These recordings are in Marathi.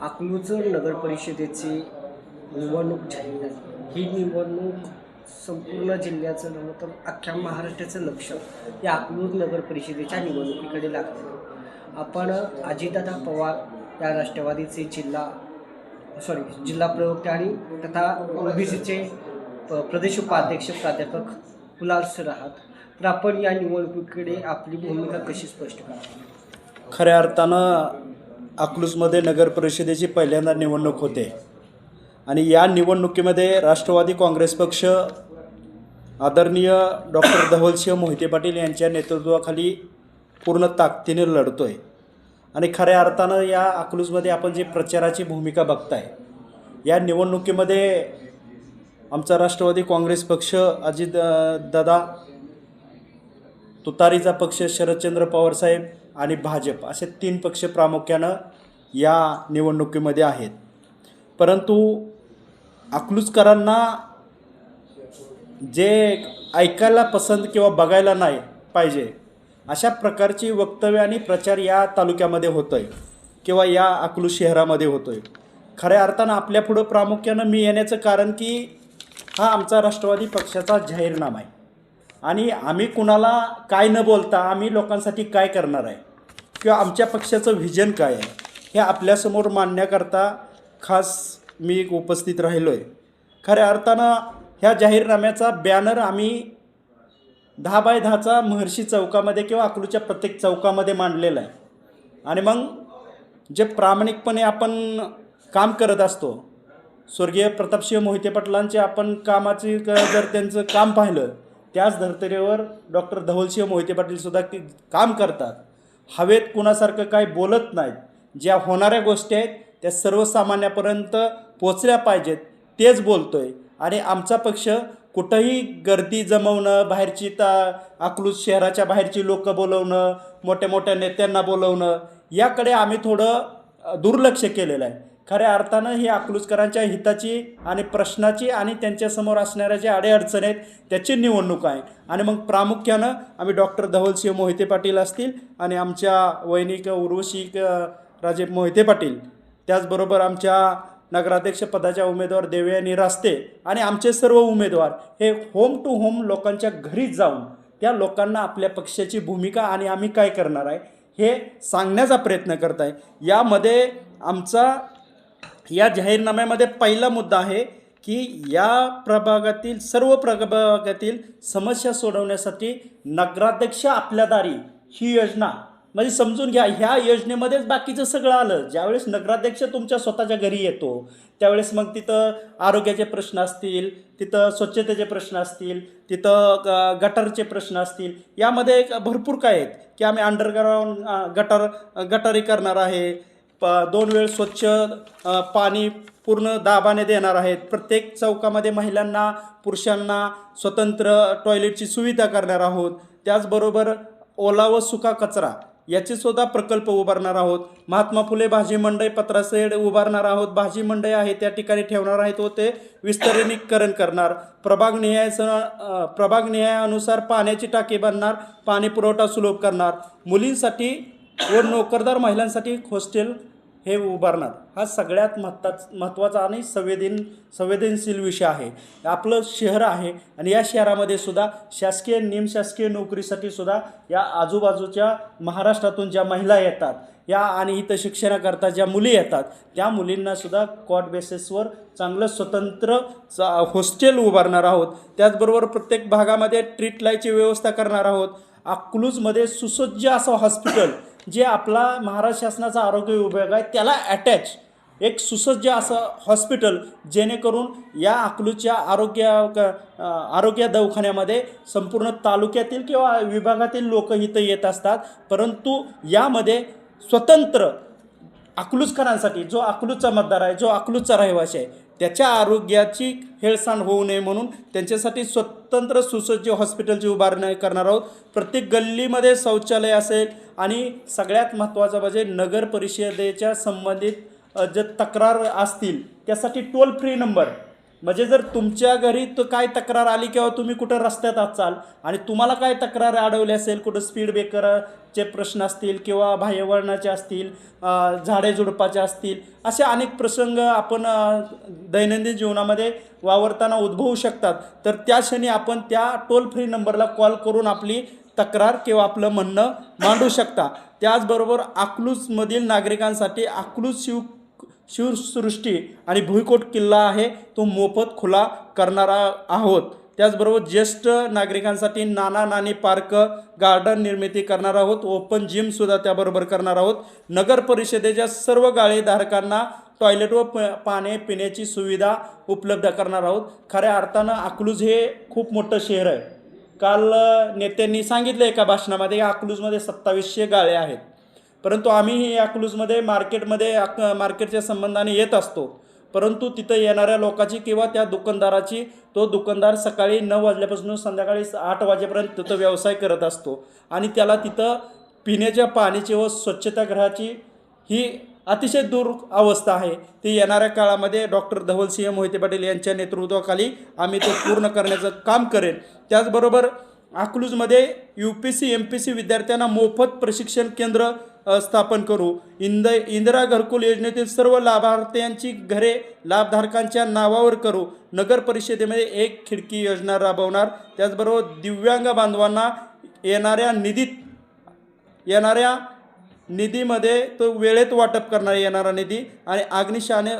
अकलूजचं नगर परिषदेची निवडणूक जाहीर झाली. ही निवडणूक संपूर्ण जिल्ह्याचं नव्हतं तर अख्ख्या महाराष्ट्राचं लक्ष या अकलूज नगर परिषदेच्या निवडणुकीकडे लागतं आपण अजितदादा पवार या राष्ट्रवादीचे जिल्हा सॉरी जिल्हा प्रवक्ते आणि तथा ओबीसीचे प्रदेश उपाध्यक्ष प्राध्यापक कुलाल सर आहात. तर आपण या निवडणुकीकडे आपली भूमिका कशी स्पष्ट करा खऱ्या अर्थानं अकलूजमध्ये नगर परिषदेची पहिल्यांदा निवडणूक होते. आणि या निवडणुकीमध्ये राष्ट्रवादी काँग्रेस पक्ष आदरणीय डॉक्टर धवलसिंह मोहिते पाटील यांच्या नेतृत्वाखाली पूर्ण ताकदीने लढतो आहे आणि खऱ्या अर्थानं या अकलूजमध्ये आपण जी प्रचाराची भूमिका बघताय या निवडणुकीमध्ये आमचा राष्ट्रवादी काँग्रेस पक्ष अजित दादा तुतारीचा पक्ष शरदचंद्र पवारसाहेब आणि भाजप असे तीन पक्ष प्रामुख्यानं या निवडणुकीमध्ये आहेत. परंतु अकलूजकरांना जे ऐकायला पसंत किंवा बघायला नाही पाहिजे अशा प्रकारची वक्तव्य आणि प्रचार या तालुक्यामध्ये होतो आहे किंवा या अकलूज शहरामध्ये होतो आहे खऱ्या अर्थानं आपल्यापुढं प्रामुख्यानं मी येण्याचं कारण की हा आमचा राष्ट्रवादी पक्षाचा जाहीरनामा आहे. आणि आम्ही कुणाला काय न बोलता आम्ही लोकांसाठी काय करणार आहे? किंवा आमच्या पक्षाचं व्हिजन काय आहे हे आपल्यासमोर मांडण्याकरता खास मी उपस्थित राहिलो आहे खऱ्या अर्थानं ह्या जाहीरनाम्याचा बॅनर आम्ही दहा बाय दहाचा महर्षी चौकामध्ये किंवा अकलूच्या प्रत्येक चौकामध्ये मांडलेला आहे. आणि मग जे प्रामाणिकपणे आपण काम करत असतो स्वर्गीय प्रतापसिंह मोहिते पाटलांचे आपण कामाची जर त्यांचं काम पाहिलं त्याच धर्तरेवर डॉक्टर धवलसिंह मोहिते पाटीलसुद्धा काम करतात. हवेत कुणासारखं काही बोलत नाहीत. ज्या होणाऱ्या गोष्टी आहेत त्या सर्वसामान्यापर्यंत पोचल्या पाहिजेत तेच बोलतो आहे आणि आमचा पक्ष कुठंही गर्दी जमवणं बाहेरची ता अकलूज शहराच्या बाहेरची लोकं बोलवणं मोठ्या मोठ्या नेत्यांना बोलवणं याकडे आम्ही थोडं दुर्लक्ष केलेलं आहे. खऱ्या अर्थानं ही अकलूजकरांच्या हिताची आणि प्रश्नाची आणि त्यांच्यासमोर असणाऱ्या ज्या अडेअडचणी आहेत त्याची निवडणूक आहे. आणि मग प्रामुख्यानं आम्ही डॉक्टर धवलसिंह मोहिते पाटील असतील आणि आमच्या वैनिक उर्वशी राजे मोहिते पाटील. त्याचबरोबर आमच्या नगराध्यक्ष पदाच्या उमेदवार देवयानी रास्ते आणि आमचे सर्व उमेदवार हे होम टू होम लोकांच्या घरी जाऊन त्या लोकांना आपल्या पक्षाची भूमिका आणि आम्ही काय करणार आहे हे सांगण्याचा प्रयत्न करत आहे यामध्ये आमचा या जाहीरनाम्यामध्ये पहिला मुद्दा आहे की या प्रभागातील सर्व प्रभागातील समस्या सोडवण्यासाठी नगराध्यक्ष आपल्या दारी ही योजना. म्हणजे समजून घ्या ह्या योजनेमध्येच बाकीचं सगळं आलं. ज्यावेळेस नगराध्यक्ष तुमच्या स्वतःच्या घरी येतो त्यावेळेस मग तिथं आरोग्याचे प्रश्न असतील तिथं स्वच्छतेचे प्रश्न असतील तिथं ग- गटारचे प्रश्न असतील. यामध्ये एक भरपूर काय आहेत की आम्ही अंडरग्राऊंड गटार गटारी करणार आहे दोन वेळ स्वच्छ पाणी पूर्ण दाबाने देणार आहेत. प्रत्येक चौकामध्ये महिलांना पुरुषांना स्वतंत्र टॉयलेटची सुविधा करणार आहोत. त्याचबरोबर ओला व सुका कचरा याचे सुद्धा प्रकल्प उभारणार आहोत. महात्मा फुले भाजी मंडई पत्रासेड उभारणार आहोत. भाजी मंडई आहे त्या ठिकाणी ठेवणार आहेत व ते विस्तरणीकरण करणार. प्रभाग निहायचं प्रभाग निहायानुसार पाण्याची टाकी बांधणार पाणी पुरवठा सुलभ करणार. मुलींसाठी व नोकरदार महिलांसाठी हॉस्टेल हे उभारणार. हा सगळ्यात महत्ताच महत्त्वाचा आणि संवेदन संवेदनशील विषय आहे. आपलं शहर आहे आणि या शहरामध्ये सुद्धा शासकीय निमशासकीय नोकरीसाठी सुद्धा या आजूबाजूच्या महाराष्ट्रातून ज्या महिला येतात या आणि इथं शिक्षणाकरता ज्या मुली येतात त्या मुलींनासुद्धा कॉट बेसिसवर चांगलं स्वतंत्र चा हॉस्टेल उभारणार आहोत. त्याचबरोबर प्रत्येक भागामध्ये ट्रीटलाईची व्यवस्था करणार आहोत. अकलूजमध्ये सुसज्ज असं हॉस्पिटल जे आपला महाराष्ट्र शासनाचा आरोग्य विभाग आहे त्याला अटॅच एक सुसज्ज असं हॉस्पिटल जेणेकरून या अकलूजच्या आरोग्य क- आरोग्य दवाखान्यामध्ये संपूर्ण तालुक्यातील किंवा विभागातील लोक इथं येत असतात. परंतु यामध्ये स्वतंत्र अकलूजकरांसाठी जो अकलूजचा मतदार आहे जो अकलूजचा रहिवासी आहे त्याच्या आरोग्याची हेळसांड होऊ नये म्हणून त्यांच्यासाठी स्वतंत्र सुसज्ज हॉस्पिटलची उभारणी करणार आहोत. प्रत्येक गल्लीमध्ये शौचालय असेल आणि सगळ्यात महत्त्वाचं म्हणजे नगर परिषदेच्या संबंधित जे तक्रार असतील त्यासाठी टोल फ्री नंबर म्हणजे जर तुमच्या घरी तो काय तक्रार आली किंवा तुम्ही कुठं रस्त्यात असाल आणि तुम्हाला काय तक्रार अडवली असेल कुठं स्पीड ब्रेकरचे प्रश्न असतील किंवा बाह्यवळणाचे असतील झाडे झुडपाचे असतील असे अनेक प्रसंग आपण दैनंदिन जीवनामध्ये वावरताना उद्भवू शकतात. तर त्या क्षणी आपण त्या टोल फ्री नंबरला कॉल करून आपली तक्रार किंवा आपलं म्हणणं मांडू शकता. त्याचबरोबर अकलूजमधील नागरिकांसाठी अकलूज शिव शिवसृष्टी आणि भुईकोट किल्ला आहे तो मोफत खुला करणारा आहोत. त्याचबरोबर ज्येष्ठ नागरिकांसाठी नाना नानी पार्क गार्डन निर्मिती करणार आहोत ओपन जिमसुद्धा त्याबरोबर करणार आहोत. नगर परिषदेच्या सर्व गाळेधारकांना टॉयलेट व प पाणी पिण्याची सुविधा उपलब्ध करणार आहोत. खऱ्या अर्थानं अकलूज हे खूप मोठं शहर आहे. काल नेत्यांनी सांगितलं एका भाषणामध्ये अकलूजमध्ये सत्तावीसशे गाळे आहेत. परंतु आम्ही अकलूजमध्ये मार्केटमध्ये अक मार्केटच्या संबंधाने येत असतो. परंतु तिथं येणाऱ्या लोकाची किंवा त्या दुकानदाराची तो दुकानदार सकाळी नऊ वाजल्यापासून संध्याकाळी आठ वाजेपर्यंत तिथं व्यवसाय करत असतो. आणि त्याला तिथं पिण्याच्या पाण्याची व स्वच्छतागृहाची ही अतिशय दूर अवस्था आहे. ती येणाऱ्या काळामध्ये डॉक्टर धवलसिंह मोहिते पाटील यांच्या नेतृत्वाखाली आम्ही तो पूर्ण करण्याचं काम करेन. त्याचबरोबर अकलूजमध्ये U P C M P C विद्यार्थ्यांना मोफत प्रशिक्षण केंद्र स्थापन करू. इंद इंदिरा घरकुल योजनेतील सर्व लाभार्थ्यांची घरे लाभधारकांच्या नावावर करू. नगर परिषदेमध्ये एक खिडकी योजना राबवणार. त्याचबरोबर दिव्यांग बांधवांना येणाऱ्या निधीत येणाऱ्या निधीमध्ये तो वेळेत वाटप करणार येणारा निधी आणि अग्निशाने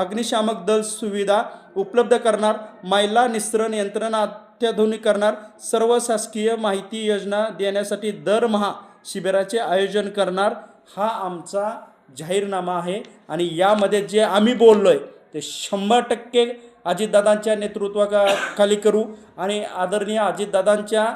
अग्निशामक दल सुविधा उपलब्ध करणार. महिला निसरण यंत्रणा अत्याधुनिक करणार सर्व शासकीय माहिती योजना देण्यासाठी दरमहा शिबिराचे आयोजन करणार हा आमचा जाहीरनामा आहे. आणि यामध्ये जे आम्ही बोललो आहे ते शंभर टक्के अजितदादांच्या नेतृत्वाखाली करू आणि आदरणीय अजितदादांच्या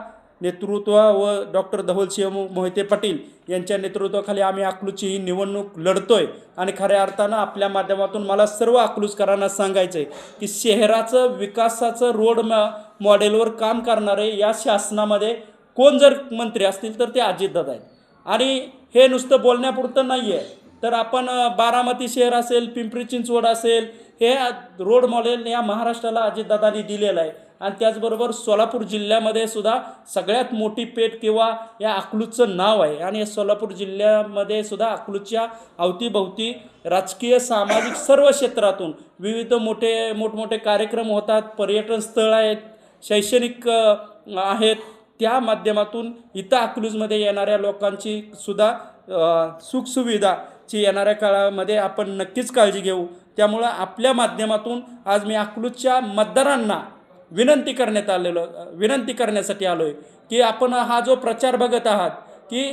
नेतृत्व व डॉक्टर धवलसिंह मो- मोहिते पाटील यांच्या नेतृत्वाखाली आम्ही अकलूजची ही निवडणूक लढतोय. आणि खऱ्या अर्थानं आपल्या माध्यमातून मला सर्व अकलूजकरांना सांगायचं आहे की शहराचं विकासाचं रोड मॉ मॉडेलवर काम करणारे या शासनामध्ये कोण जर मंत्री असतील तर ते अजितदादा आहेत. आणि हे नुसतं बोलण्यापुरतं नाही आहे तर आपण बारामती शहर असेल पिंपरी चिंचवड असेल हे रोड मॉडेल या महाराष्ट्राला अजितदादांनी दिलेलं आहे. आणि त्याचबरोबर सोलापूर जिल्ह्यामध्ये सुद्धा सगळ्यात मोठी पेठ किंवा या अकलूजचं नाव आहे. आणि या सोलापूर जिल्ह्यामध्ये सुद्धा अकलूजच्या अवतीभवती राजकीय सामाजिक सर्व क्षेत्रातून विविध मोठे मोठमोठे कार्यक्रम होतात पर्यटन स्थळ आहेत शैक्षणिक आहेत. त्या माध्यमातून इथं अकलूजमध्ये येणाऱ्या लोकांची सुद्धा सुखसुविधाची येणाऱ्या काळामध्ये आपण नक्कीच काळजी घेऊ. त्यामुळं आपल्या माध्यमातून आज मी अकलूजच्या मतदारांना विनंती करण्यात आलेलो विनंती करण्यासाठी आलो आहे की आपण हा जो प्रचार बघत आहात की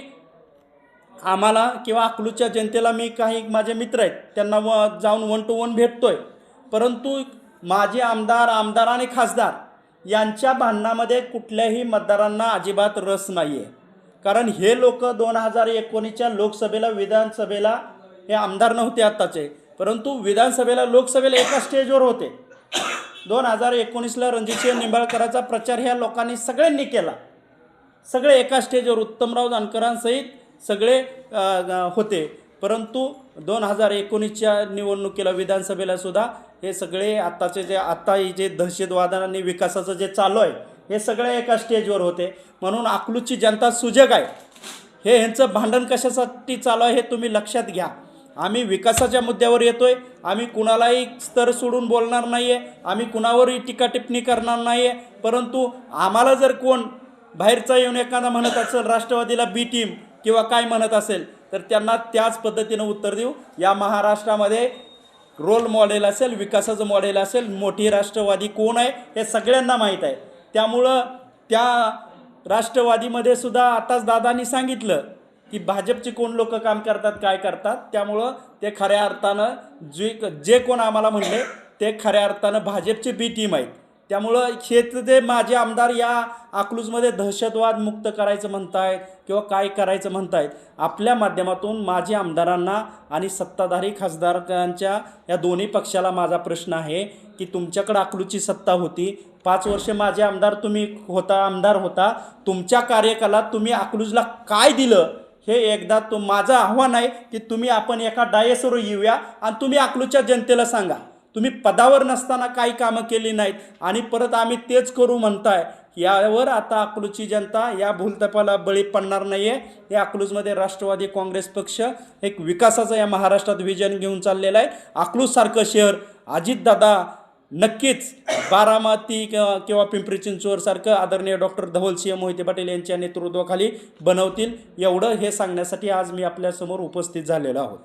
आम्हाला किंवा अकलूच्या जनतेला मी काही माझे मित्र आहेत त्यांना व जाऊन वन टू वन भेटतोय. परंतु माझे आमदार आमदार आणि खासदार यांच्या भांडणामध्ये कुठल्याही मतदारांना अजिबात रस नाही आहे कारण हे लोक दोन हजार एकोणीसच्या लोकसभेला विधानसभेला हे आमदार नव्हते आत्ताचे. परंतु विधानसभेला लोकसभेला एका स्टेजवर होते. दोन हजार एकोणीसला रणजितसिंह निंबाळकराचा प्रचार ह्या लोकांनी सगळ्यांनी केला. सगळे एका स्टेजवर उत्तमराव जानकरांसहित सगळे होते. परंतु दोन हजार एकोणीसच्या निवडणुकीला विधानसभेला सुद्धा हे सगळे आत्ताचे जे आत्ता जे दहशतवाद आणि विकासाचं जे चालू आहे हे सगळे एका स्टेजवर होते. म्हणून अकलूजची जनता सुजग आहे. हे ह्यांचं भांडण कशासाठी चालू आहे हे तुम्ही लक्षात घ्या. आम्ही विकासाच्या मुद्द्यावर येतो आहे आम्ही कुणालाही स्तर सोडून बोलणार नाही आहे आम्ही कुणावरही टीका टिप्पणी करणार नाही आहे परंतु आम्हाला जर कोण बाहेरचा येऊन एखादा म्हणत असेल राष्ट्रवादीला बी टीम किंवा काय म्हणत असेल तर त्यांना त्याच पद्धतीनं उत्तर देऊ. या महाराष्ट्रामध्ये रोल मॉडेल असेल विकासाचं मॉडेल असेल मोठी राष्ट्रवादी कोण आहे हे सगळ्यांना माहीत आहे. त्यामुळं त्या राष्ट्रवादीमध्ये सुद्धा आताच दादांनी सांगितलं की भाजपचे कोण लोक काम करतात काय करतात त्यामुळं ते खऱ्या अर्थानं जे जे कोण आम्हाला म्हणले ते खऱ्या अर्थानं भाजपची बी टीम आहेत. त्यामुळं हेच ते माझे आमदार या अकलूजमध्ये दहशतवाद मुक्त करायचं म्हणतायत किंवा काय करायचं म्हणतायत आपल्या माध्यमातून माझे आमदारांना आणि सत्ताधारी खासदारांच्या या दोन्ही पक्षाला माझा प्रश्न आहे की तुमच्याकडं अकलूजची सत्ता होती. पाच वर्ष माझे आमदार तुम्ही होता आमदार होता. तुमच्या कार्यकालात तुम्ही अकलूजला काय दिलं? हे एकदा तो माझं आव्हान आहे की तुम्ही आपण एका डायसवर येऊया आणि तुम्ही अकलूच्या जनतेला सांगा. तुम्ही पदावर नसताना काही कामं केली नाहीत आणि परत आम्ही तेच करू म्हणताय. यावर आता अकलूजची जनता या भूलतपाला बळी पडणार नाही आहे या अकलूजमध्ये राष्ट्रवादी काँग्रेस पक्ष एक विकासाचं या महाराष्ट्रात विजन घेऊन चाललेलं आहे. अकलूजसारखं शहर अजितदादा नक्कीच. बारामती किंवा किंवा पिंपरी चिंचवडसारखं आदरणीय डॉक्टर धवलसिंह मोहिते पाटील यांच्या नेतृत्वाखाली बनवतील. एवढं हे सांगण्यासाठी आज मी आपल्यासमोर उपस्थित झालेलो आहोत.